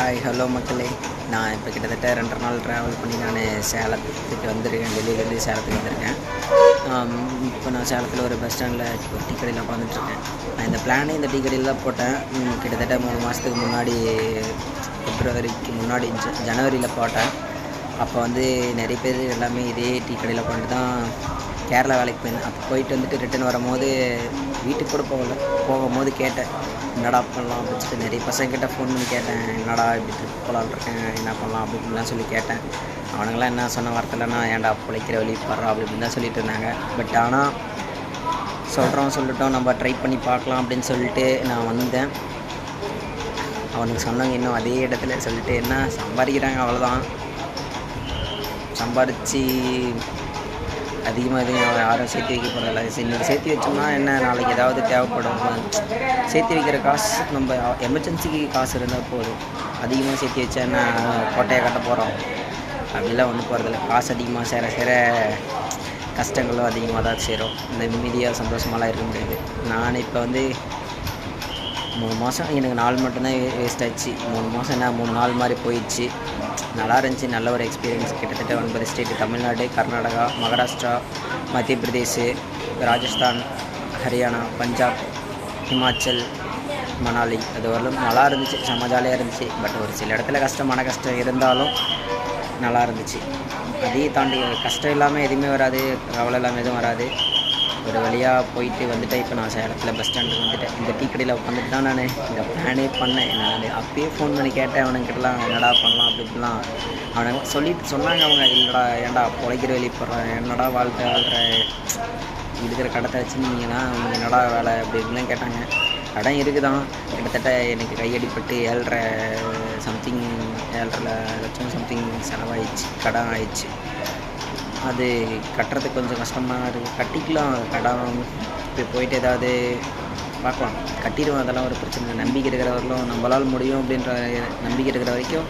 Hi hello மக்களே. நான் இப்போ கிட்டத்தட்ட ரெண்டரை நாள் ட்ராவல் பண்ணி நான் சேலத்துக்கு வந்திருக்கேன். டெல்லியிலேருந்து சேலத்துக்கு வந்திருக்கேன். இப்போ நான் சேலத்தில் ஒரு பஸ் ஸ்டாண்டில் டீ கடையில் உட்காந்துட்ருக்கேன் நான் இந்த பிளானே இந்த டீ கடையில் தான் போட்டேன். கிட்டத்தட்ட மூணு மாதத்துக்கு முன்னாடி பிப்ரவரிக்கு முன்னாடி ஜனவரியில் போட்டேன். அப்போ வந்து நிறைய பேர் எல்லாமே இதே டீ கடையில் உட்காந்து தான் கேரளா வேலைக்கு போயிருந்தேன் அப்போ போயிட்டு வந்துட்டு ரிட்டர்ன் வரும்போது வீட்டுக்கு கூட போகல. போகும்போது கேட்டேன். என்னடா பண்ணலாம் அப்படின்னு சொல்லிட்டு நிறைய பசங்கிட்ட ஃபோன் பண்ணி கேட்டேன். என்னடா இப்படி ட்ரிப் போகலான்னு இருக்கேன் என்ன பண்ணலாம் அப்படி இப்படிலாம் சொல்லி கேட்டேன். அவனுங்களாம் என்ன சொன்ன வார்த்தைலன்னா ஏன்டா பிழைக்கிற வழி படுறா அப்படி இப்படின்னு தான் சொல்லிட்டு இருந்தாங்க. பட் ஆனால் சொல்கிறோம் சொல்லிட்டோம் நம்ம ட்ரை பண்ணி பார்க்கலாம் அப்படின்னு சொல்லிட்டு நான் வந்தேன். அவனுக்கு சொன்னாங்க இன்னும் அதே இடத்துல சொல்லிட்டு என்ன சம்பாதிக்கிறாங்க அவ்வளோதான் சம்பாரித்து அதிகமாக எதுவும் யாரும் சேர்த்து வைக்க போகிறதில்ல சரி நீங்கள் சேர்த்து வச்சோம்னா என்ன? நாளைக்கு ஏதாவது தேவைப்படும். சேர்த்து வைக்கிற காசு நம்ம எமர்ஜென்சிக்கு காசு இருந்தால் போதும். அதிகமாக சேர்த்து வச்சா என்ன? கோட்டையை கட்ட போகிறோம் அப்படிலாம் ஒன்றும் போகிறதில்ல காசு அதிகமாக சேர சேர கஷ்டங்களும் அதிகமாக தான் சேரும். இந்த நிம்மதியாக சந்தோஷமாலாம் இருக்க முடியாது. நான் இப்போ வந்து மூணு மாதம் எனக்கு நாள் மட்டும்தான் வேஸ்ட் ஆச்சு. மூணு மாதம் என்ன? மூணு நாள் மாதிரி போயிடுச்சு. நல்லா இருந்துச்சு நல்ல ஒரு எக்ஸ்பீரியன்ஸ் கிட்டத்தட்ட ஒன்பது ஸ்டேட் தமிழ்நாடு கர்நாடகா மகாராஷ்டிரா மத்திய பிரதேஷ் ராஜஸ்தான் ஹரியானா பஞ்சாப் ஹிமாச்சல் மணாலி. அது வரலும் நல்லா இருந்துச்சு செம்ம ஜாலியாக இருந்துச்சு. பட் ஒரு சில இடத்துல கஷ்டமான கஷ்டம் இருந்தாலும் நல்லா இருந்துச்சு அதையும் தாண்டி கஷ்டம் இல்லாமல் எதுவுமே வராது. கவலை இல்லாமல் எதுவும் வராது. ஒரு வழியாக போயிட்டு வந்துட்டேன். இப்போ நான் சேலத்தில் பஸ் ஸ்டாண்டுக்கு வந்துட்டேன். இந்த டீ கடையில் உட்காந்துட்டு தான் நான் இந்த பிளானே பண்ணேன். நான் அப்பயே ஃபோன் பண்ணி கேட்டேன். அவனுக்கிட்டலாம் என்னடா பண்ணலாம் அப்படி இப்படிலாம். அவனை சொல்லிட்டு சொன்னாங்க அவங்க இல்லைடா ஏன்டா பொழைக்கிற வெளியே போடுறேன் என்னடா வாழ்க்கை வாழ்கிற இருக்கிற கடத்தை வச்சுருந்தீங்கன்னா அவங்க என்னடா வேலை? அப்படி இப்படிலாம் கேட்டாங்க. கடன் இருக்குதான். கிட்டத்தட்ட எனக்கு கையடிப்பட்டு ஏழரை சம்திங் ஏழரை லட்சம் சம்திங் செலவாயிடுச்சு. கடன் ஆயிடுச்சு. அது கட்டுறதுக்கு கொஞ்சம் கஷ்டமாக இருக்குது கட்டிக்கலாம் கடன் இப்போ போயிட்டு ஏதாவது பார்க்கலாம். கட்டிடுவோம் அதெல்லாம் ஒரு பிரச்சனை நம்பிக்கை இருக்கிற வரலும் நம்மளால் முடியும் அப்படின்ற நம்பிக்கை இருக்கிற வரைக்கும்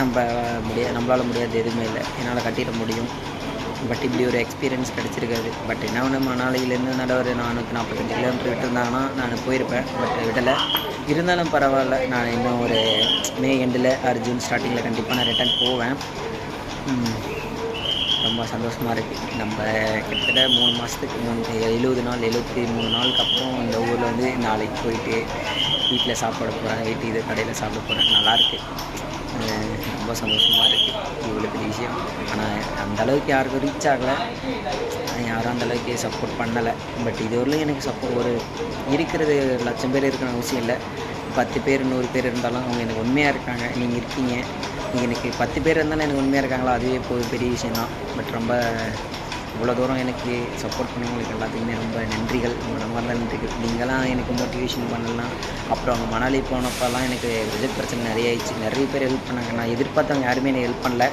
நம்ம முடியாது நம்மளால் முடியாது எதுவுமே இல்லை. என்னால் கட்டிட முடியும். பட் இப்படி ஒரு எக்ஸ்பீரியன்ஸ் கிடச்சிருக்காது. பட் என்ன ஒன்று மணாலியிலேருந்து நல்ல ஒரு நானூற்றி நாற்பத்தஞ்சு கிலோமீட்டர் விட்டுருந்தாங்கன்னா நான் போயிருப்பேன். பட் விடலை. இருந்தாலும் பரவாயில்ல. நான் இன்னும் ஒரு மே எண்டில் ஆர் ஜூன் ஸ்டார்டிங்கில் கண்டிப்பாக நான் ரிட்டர்ன் போவேன். ரொம்ப சந்தோஷமாக இருக்குது நம்ம கிட்டத்தட்ட மூணு மாதத்துக்கு மூணு எழுபது நாள் எழுபத்தி மூணு நாளுக்கு அப்புறம் இந்த ஊரில் வந்து நாளைக்கு போயிட்டு வீட்டில் சாப்பிட போகிறேன் வீட்டு இது கடையில் சாப்பிட போகிறேன் நல்லாயிருக்கு ரொம்ப சந்தோஷமாக இருக்குது இவ்வளோ பெரிய விஷயம். ஆனால் அந்த அளவுக்கு யாருக்கும் ரீச் ஆகலை. யாரும் அந்த அளவுக்கு சப்போர்ட் பண்ணலை. பட் இதுவரையிலும் எனக்கு சப்போர்ட் ஒரு இருக்கிறது லட்சம் பேர் இருக்கிற அவசியம் இல்லை. பத்து பேர் நூறு பேர் இருந்தாலும் அவங்க எனக்கு உண்மையாக இருக்காங்க. நீங்கள் இருக்கீங்க. எனக்கு பத்து பேர் இருந்தாலும் எனக்கு உண்மையாக இருக்காங்களா? அதுவே இப்போ பெரிய விஷயம் தான் பட் ரொம்ப இவ்வளோ தூரம் எனக்கு சப்போர்ட் பண்ணவங்களுக்கு எல்லாத்துக்குமே ரொம்ப நன்றிகள். உங்கள் நம்பர் நன்றிகள். நீங்களாம் எனக்கு மோட்டிவேஷன் பண்ணலாம். அப்புறம் அவங்க மணாலி போனப்போலாம் எனக்கு விஜய் பிரச்சனை நிறைய ஆயிடுச்சு. நிறைய பேர் ஹெல்ப் பண்ணாங்க. நான் எதிர்பார்த்தவங்க யாருமே எனக்கு ஹெல்ப் பண்ணல.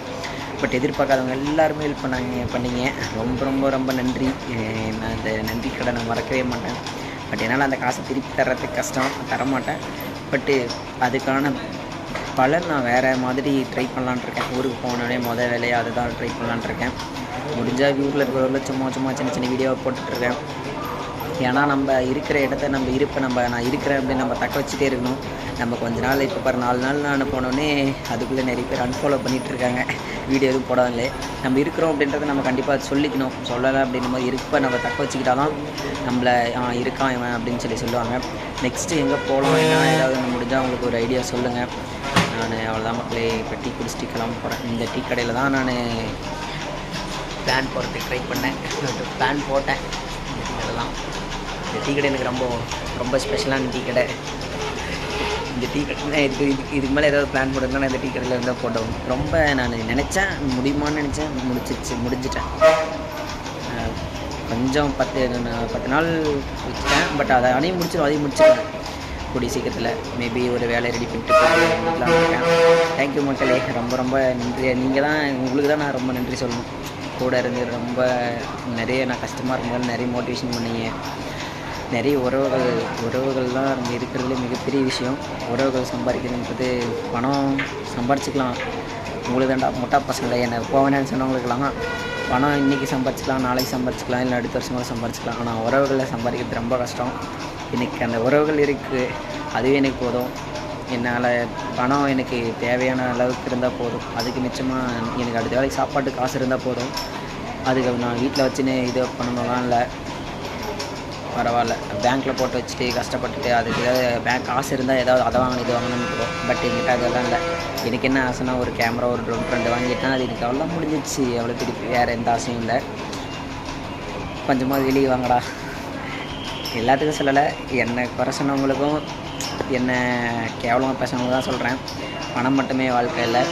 பட் எதிர்பார்க்காதவங்க எல்லாருமே ஹெல்ப் பண்ணாங்க பண்ணீங்க. ரொம்ப ரொம்ப ரொம்ப நன்றி. நான் இந்த நன்றி கடனை மறக்கவே மாட்டேன். பட் என்னால் அந்த காசை திருப்பி தர்றதுக்கு கஷ்டம். தரமாட்டேன். பட்டு அதுக்கான பலர் நான் வேறு மாதிரி ட்ரை பண்ணலான்னு இருக்கேன் ஊருக்கு போனோடனே மொதல் வேலையாக அதை தான் ட்ரை பண்ணலான் இருக்கேன் முடிஞ்சால் ஊரில் இருக்கிறவங்கள சும்மா சும்மா சின்ன சின்ன வீடியோவை போட்டுட்ருக்கேன். ஏன்னா நம்ம இருக்கிற இடத்த நம்ம இருப்பை நம்ம நான் இருக்கிறேன் அப்படின்னு நம்ம தக்க வச்சுட்டே இருக்கணும். நம்ம கொஞ்ச நாள் இப்போ பாரு நாலு நாள் நான் போனோடனே அதுக்குள்ளே நிறைய பேர் அன்ஃபாலோ பண்ணிகிட்டு இருக்காங்க. வீடியோ எதுவும் போடாங்களே நம்ம இருக்கிறோம் அப்படின்றத நம்ம கண்டிப்பாக சொல்லிக்கணும். சொல்லலை அப்படின்ற மாதிரி இருப்பை நம்ம தக்க வச்சுக்கிட்டா தான் நம்மளை ஆ இருக்கான் இவன் அப்படின்னு சொல்லி சொல்லுவாங்க. நெக்ஸ்ட்டு எங்கே போகலாம் என்ன ஏதாவது முடிஞ்சால் அவங்களுக்கு ஒரு ஐடியா சொல்லுங்கள் நான் அவ்வளோதான் மக்களே இப்போ டீ குடிச்சிட்டு கிளம்ப போகிறேன் இந்த டீ கடையில் தான் நான் பிளான் போகிறதுக்கு ட்ரை பண்ணேன். பிளான் போட்டேன். இதெல்லாம் தான். இந்த டீ கடை எனக்கு ரொம்ப ரொம்ப ஸ்பெஷலான டீ கடை. இந்த டீ கடை இதுக்கு இதுக்கு இதுக்கு மேலே ஏதாவது பிளான் போட்டுருந்தா நான் இந்த டீ கடையில் இருந்தால் போட்டோம். ரொம்ப நான் நினச்சேன் முடியுமான்னு நினச்சேன் முடிச்சிச்சு முடிஞ்சிட்டேன். கொஞ்சம் பத்து நான் பத்து நாள் வச்சுட்டேன். பட் அதை அதையும் முடிச்சிடும் அதையும் முடிச்சிடுவேன் கூடிய சீக்கிரத்தில். மேபி ஒரு வேலை ரெடி பண்ணிட்டு போகலாம் தேங்க்யூ மக்களே. ரொம்ப ரொம்ப நன்றி. நீங்கள் தான் உங்களுக்கு தான் நான் ரொம்ப நன்றி சொல்லணும். கூட இருந்து ரொம்ப நிறைய நான் கஷ்டமாக இருக்கும்போது நிறைய மோட்டிவேஷன் பண்ணீங்க. நிறைய உறவுகள் உறவுகள் தான் நம்ம இருக்கிறதுலே மிகப்பெரிய விஷயம். உறவுகள் சம்பாதிக்கிறதுன்றது பணம் சம்பாரிச்சிக்கலாம் உங்களுக்கு தாண்டா முட்டா பசங்களை என்னை போவேன்னு சொன்னவங்களுக்கெல்லாம் பணம் இன்றைக்கி சம்பாரிச்சிக்கலாம் நாளைக்கு சம்பாரிச்சிக்கலாம் இல்லை அடுத்த வருஷம் கூட சம்பாரிச்சிக்கலாம் ஆனால் உறவுகளை சம்பாதிக்கிறது ரொம்ப கஷ்டம். எனக்கு அந்த உறவுகள் இருக்குது அதுவே எனக்கு போதும். என்னால் பணம் எனக்கு தேவையான அளவுக்கு இருந்தால் போதும். அதுக்கு மிச்சமாக எனக்கு அடுத்த வேலைக்கு சாப்பாட்டு காசு இருந்தால் போதும். அதுக்கு நான் வீட்டில் வச்சுன்னு இது பண்ணணும்லாம் இல்லை. பரவாயில்ல. பேங்க்கில் போட்டு வச்சுட்டு கஷ்டப்பட்டுட்டு அதுக்கு ஏதாவது பேங்க் காசு இருந்தால் ஏதாவது அதை வாங்கணும் இது வாங்கணும்னு பட் எங்கிட்ட அதெல்லாம் இல்லை. எனக்கு என்ன ஆசைனா ஒரு கேமரா ஒரு ட்ரோன் ரெண்டு வாங்கிட்டேன் அது எனக்கு அவ்வளோ முடிஞ்சிச்சு அவ்வளோ திருப்பி வேறு எந்த ஆசையும் இல்லை. கொஞ்சமாக வெளியே வாங்கடா. எல்லாத்துக்கும் சொல்லலை. என்னை குறை சொன்னவங்களுக்கும் என்னை கேவலமாக பேசுனவங்க தான் சொல்கிறேன் பணம் மட்டுமே வாழ்க்கை இல்லை.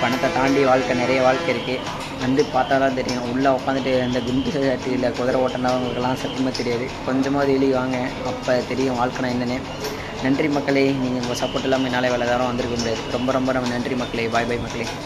பணத்தை தாண்டி வாழ்க்கை நிறைய வாழ்க்கை இருக்குது வந்து பார்த்தா தான் தெரியும். உள்ளே உட்காந்துட்டு இந்த குண்டு சட்டியில் குதிரை ஓட்டினவங்களுக்கெல்லாம் சத்தியமாக தெரியாது. கொஞ்சமாக வெளியே வாங்க. அப்போ தெரியும் வாழ்க்கைனா என்னென்னு. நன்றி மக்களே. நீங்கள் உங்கள் சப்போர்ட் இல்லாமல் என்னால் வேலை தரம் வந்திருக்க முடியாது. ரொம்ப ரொம்ப ரொம்ப நன்றி மக்களே. பாய் பாய் மக்களே.